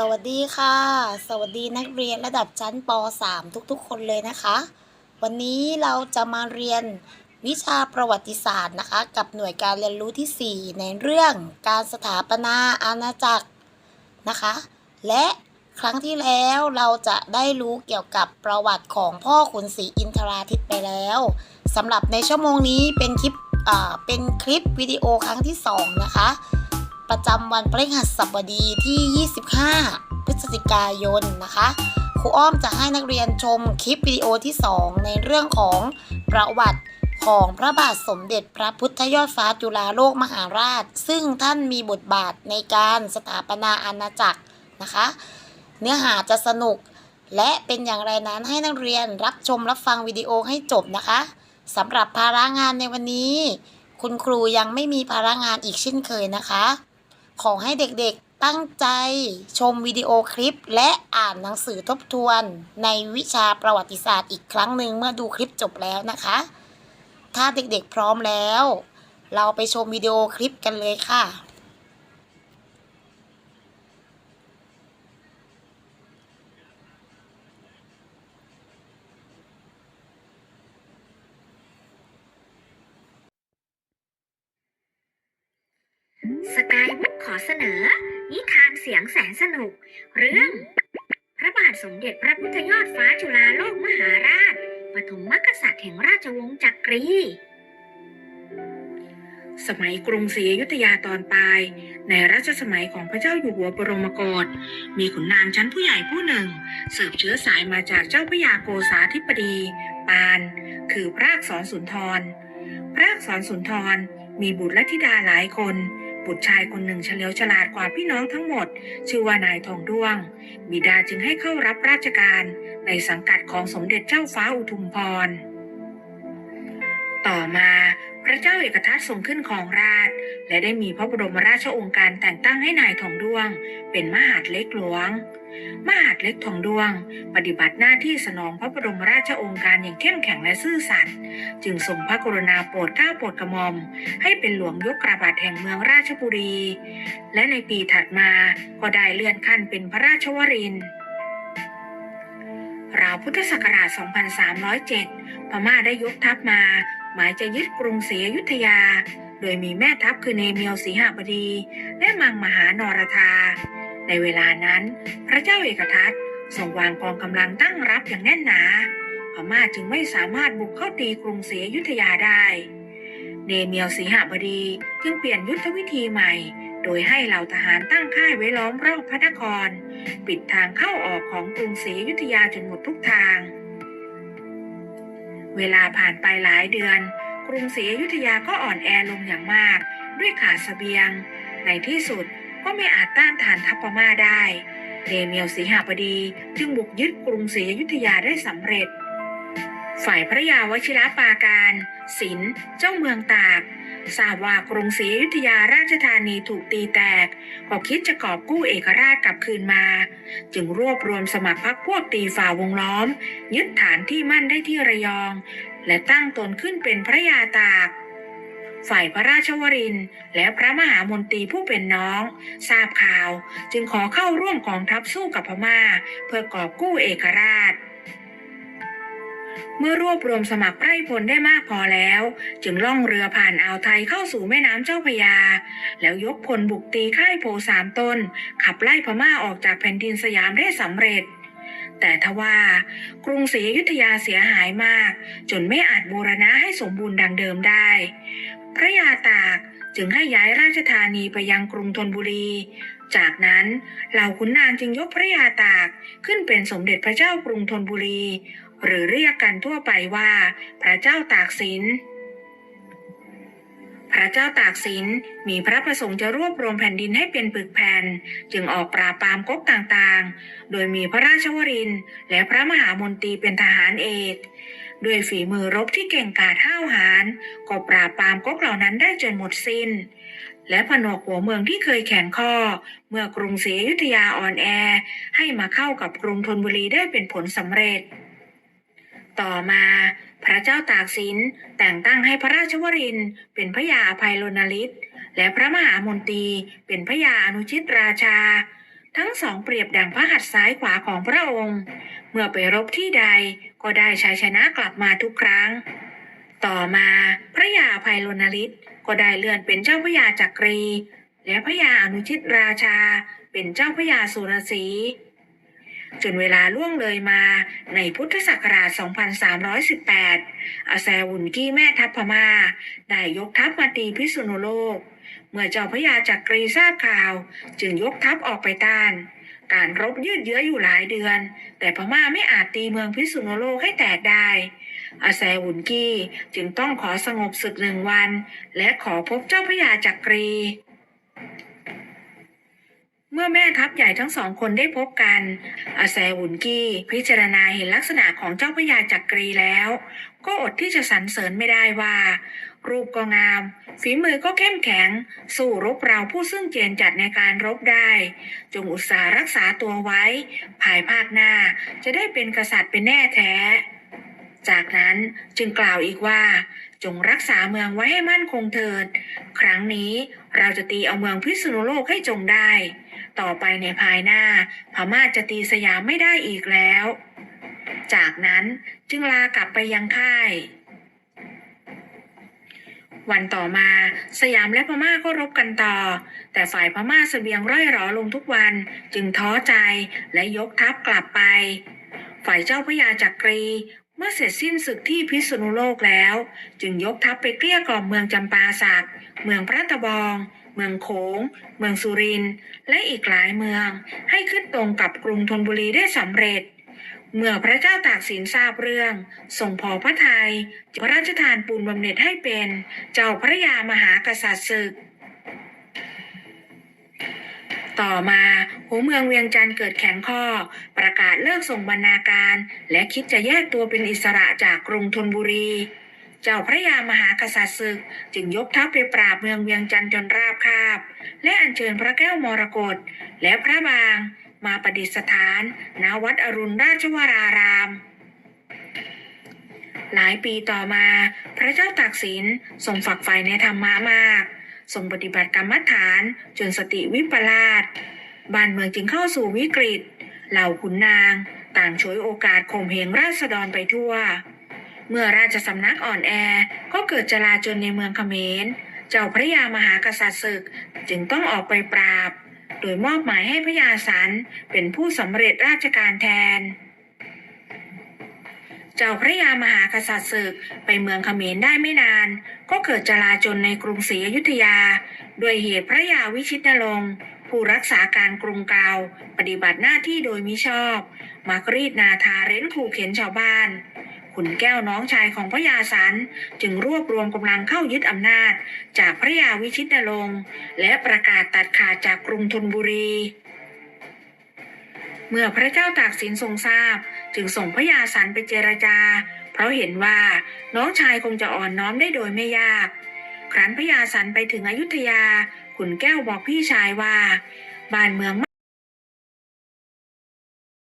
สวัสดีค่ะ สวัสดีนักเรียนระดับชั้นป .3 ทุกๆ คนเลยนะคะ วันนี้เราจะมาเรียนวิชาประวัติศาสตร์นะคะ กับหน่วยการเรียนรู้ที่ 4 ในเรื่องการสถาปนาอาณาจักรนะคะ และครั้งที่แล้วเราจะได้รู้เกี่ยวกับประวัติของพ่อขุนศรีอินทราทิตไปแล้วสำหรับในชั่วโมงนี้เป็นคลิปอ่าเป็นคลิปวิดีโอครั้งที่ 2 นะคะ ประจำวันพฤหัสบดีที่ 25 พฤศจิกายนนะคะครูอ้อมจะให้นักเรียนชมคลิปวิดีโอที่ 2 ในเรื่องของประวัติของพระบาทสมเด็จพระพุทธยอดฟ้าจุฬาโลกมหาราช ซึ่งท่านมีบทบาทในการสถาปนาอาณาจักรนะคะ เนื้อหาจะสนุก และเป็นอย่างไรนั้นให้นักเรียนรับชมรับฟังวิดีโอให้จบนะคะสำหรับภาระงานในวันนี้ คุณครูยังไม่มีภาระงานอีกเช่นเคยนะคะ ขอให้เด็กๆตั้งใจชมวิดีโอคลิป และอ่านหนังสือทบทวนในวิชาประวัติศาสตร์อีกครั้งหนึ่งเมื่อดูคลิปจบแล้วนะคะ ถ้าเด็กๆพร้อมแล้ว เราไปชมวิดีโอคลิปกันเลยค่ะ สกายบุ๊กขอเสนอ นิทานเสียงแสนสนุก เรื่อง พระบาทสมเด็จพระพุทธยอดฟ้าจุฬาโลกมหาราช ปฐมมกษัตริย์แห่งราชวงศ์จักรี สมัยกรุงศรีอยุธยาตอนปลาย ในรัชสมัยของพระเจ้าอยู่หัวบรมโกศมีขุนนางชั้นผู้ใหญ่ผู้หนึ่ง สืบเชื้อสายมาจากเจ้าพระยาโกษาธิบดี ปาน คือพระอักษรสุนทร พระอักษรสุนทรมีบุตรและธิดาหลายคน บุตรชายคนหนึ่งเฉลียวฉลาดกว่าพี่น้องทั้งหมด ชื่อว่านายทองด้วง บิดาจึงให้เข้ารับราชการในสังกัดของสมเด็จเจ้าฟ้าอุทุมพร ต่อมา ระเจ้าเอกทัตทรงขึ้นของราช และได้มีพระบรมราชโองการแต่งตั้งให้นายทองด้วง เป็นมหาดเล็กหลวง มหาดเล็กทองด้วง ปฏิบัติหน้าที่สนองพระบรมราชโองการอย่างเข้มแข็งและซื่อสัตย์จึงทรงพระกรุณาโปรดเกล้าโปรดกระหม่อม ให้เป็นหลวงยกกระบาดแห่งเมืองราชบุรี และในปีถัดมาก็ได้เลื่อนขั้นเป็นพระราชวรินทร์ราวพุทธศักราช 2307 พม่าได้ยกทัพมา หมายจะยึดกรุงศรีอยุธยา โดยมีแม่ทัพคือเนเมียวสีหบดี และมังมหานรธา ในเวลานั้น พระเจ้าเอกทัตทรงวางกองกำลังตั้งรับอย่างแน่นหนา พม่าจึงไม่สามารถบุกเข้าตีกรุงศรีอยุธยาได้ เนเมียวสีหบดีจึงเปลี่ยนยุทธวิธีใหม่ โดยให้เหล่าทหารตั้งค่ายไว้ล้อมรอบพระนคร ปิดทางเข้าออกของกรุงศรีอยุธยาจนหมดทุกทาง เวลาผ่านไปหลายเดือน กรุงศรีอยุธยาก็อ่อนแอลงอย่างมาก ด้วยขาดเสบียง ในที่สุดก็ไม่อาจต้านทานทัพพม่าได้เดเมียวสีหาบดีจึงบุกยึดกรุงศรีอยุธยาได้สำเร็จ ฝ่ายพระยาวชิรปาการศิลเจ้าเมืองตาก ทราบว่ากรุงศรีอยุธยาราชธานีถูกตีแตกก็คิดจะกอบกู้เอกราชกลับคืนมา จึงรวบรวมสมัครพรรคพวกตีฝ่าวงล้อม ยึดฐานที่มั่นได้ที่ระยอง และตั้งตนขึ้นเป็นพระยาตากฝ่ายพระราชวรินและพระมหามนตรีผู้เป็นน้อง ทราบข่าวจึงขอเข้าร่วมกองทัพสู้กับพม่า เพื่อกอบกู้เอกราช เมื่อรวบรวมสมัครไพร่พลได้มากพอแล้ว จึงล่องเรือผ่านอ่าวไทยเข้าสู่แม่น้ำเจ้าพยา แล้วยกพลบุกตีค่ายโพสามต้นขับไล่พม่าออกจากแผ่นดินสยามได้สำเร็จ แต่ทว่ากรุงศรีอยุธยาเสียหายมาก จนไม่อาจบูรณะให้สมบูรณ์ดังเดิมได้ พระยาตากจึงให้ย้ายราชธานีไปยังกรุงธนบุรี จากนั้นเหล่าขุนนางจึงยกพระยาตากขึ้นเป็นสมเด็จพระเจ้ากรุงธนบุรี หรือเรียกกันทั่วไปว่า พระเจ้าตากสิน พระเจ้าตากสินมีพระประสงค์จะรวบรวมแผ่นดินให้เป็นปึกแผ่น จึงออกปราบปรามก๊กต่างๆ โดยมีพระราชวรินและพระมหามนตรีเป็นทหารเอกด้วยฝีมือรบที่เก่งกาจห้าวหาญก็ปราบปรามก๊กเหล่านั้นได้จนหมดสิ้น และผนวกหัวเมืองที่เคยแข็งข้อ เมื่อกรุงศรีอยุธยาอ่อนแอ ให้มาเข้ากับกรุงธนบุรีได้เป็นผลสำเร็จ ต่อมาพระเจ้าตากสินแต่งตั้งให้พระราชวรินทร์เป็นพระยาอภัยลนลิศและพระมหามนตรีเป็นพระยาอนุชิตราชา ทั้งสองเปรียบดังพระหัตถ์ซ้ายขวาของพระองค์ เมื่อไปรบที่ใดก็ได้ชัยชนะกลับมาทุกครั้ง ต่อมาพระยาอภัยรณฤทธิ์ก็ได้เลื่อนเป็นเจ้าพระยาจักรี และพระยาอนุชิตราชา เป็นเจ้าพระยาสุรศรี จนเวลาล่วงเลยมาในพุทธศักราช 2318 อาแซวุนกี้แม่ทัพพม่าได้ยกทัพมาตีพิษณุโลก เมื่อเจ้าพระยาจักรีทราบข่าว จึงยกทัพออกไปต้าน การรบยืดเยื้ออยู่หลายเดือน แต่พม่าไม่อาจตีเมืองพิษณุโลกให้แตกได้ อาแซวุนกี้จึงต้องขอสงบศึกหนึ่งวัน และขอพบเจ้าพระยาจักรี เมื่อแม่ทัพใหญ่ทั้งสองคนได้พบกัน อาแซวุนกี้ พิจารณาเห็นลักษณะของเจ้าพระยาจักรีแล้ว ก็อดที่จะสรรเสริญไม่ได้ว่า รูปก็งาม ฝีมือก็เข้มแข็ง สู้รบเราผู้ซึ่งเจนจัดในการรบได้ จงอุตสาห์รักษาตัวไว้ ภายภาคหน้าจะได้เป็นกษัตริย์เป็นแน่แท้ จากนั้นจึงกล่าวอีกว่า จงรักษาเมืองไว้ให้มั่นคงเถิด ครั้งนี้เราจะตีเอาเมืองพิษณุโลกให้จงได้ ต่อไปในภายหน้า พม่าจะตีสยามไม่ได้อีกแล้ว จากนั้นจึงลากลับไปยังค่าย วันต่อมาสยามและพม่าก็รบกันต่อ แต่ฝ่ายพม่าเสบียงร่อยหรอลงทุกวันจึงท้อใจและยกทัพกลับไป ฝ่ายเจ้าพระยาจักรี เมื่อเสร็จสิ้นศึกที่พิษณุโลกแล้ว จึงยกทัพไปเกลี้ยกล่อมเมืองจำปาสักเมืองพระตะบอง เมืองโขง เมืองสุรินและอีกหลายเมือง ให้ขึ้นตรงกับกรุงธนบุรีได้สำเร็จ เมื่อพระเจ้าตากสินทราบเรื่องทรงพอพระทัยพระราชทานปูนบำเหน็จให้เป็น เจ้าพระยามหากษัตริย์ศึก ต่อมาหัวเมืองเวียงจันทร์เกิดแข็งข้อ ประกาศเลิกส่งบรรณาการ และคิดจะแยกตัวเป็นอิสระจากกรุงธนบุรี เจ้าพระยามหากษัตริย์ศึก จึงยกทัพไปปราบเมืองเวียงจันทร์จนราบคาบ และอัญเชิญพระแก้วมรกตและพระบางมาประดิษฐานณวัดอรุณราชวราราม หลายปีต่อมา พระเจ้าตากสินทรงฝักใฝ่ในธรรมะมาก ทรงปฏิบัติกรรมฐานจนสติวิปลาสบ้านเมืองจึงเข้าสู่วิกฤต เหล่าขุนนาง ต่างฉวยโอกาสข่มเหงราษฎรไปทั่ว เมื่อราชสำนักอ่อนแอก็เกิดจลาจลในเมืองเขมร เจ้าพระยามหากษัตริย์ศึกจึงต้องออกไปปราบ โดยมอบหมายให้พระยาสันเป็นผู้สำเร็จราชการแทน เจ้าพระยามหากษัตริย์ศึกไปเมืองเขมรได้ไม่นาน ก็เกิดจลาจลในกรุงศรีอยุธยา ด้วยเหตุพระยาวิชิตนรงค์ผู้รักษาการกรุงเกาปฏิบัติหน้าที่โดยมิชอบมักรีดนาทาเร้นขู่เข็นชาวบ้านขุนแก้วน้องชายของพระยาสันจึงรวบรวมกำลังเข้ายึดอำนาจ จากพระยาวิชิตนรงค์และประกาศตัดขาดจากกรุงธนบุรี เมื่อพระเจ้าตากสินทรงทราบ จึงส่งพระยาสันไปเจรจา เพราะเห็นว่าน้องชายคงจะอ่อนน้อมได้โดยไม่ยาก ครั้นพระยาสันไปถึงอยุธยา ขุนแก้วบอกพี่ชายว่า บ้านเมือง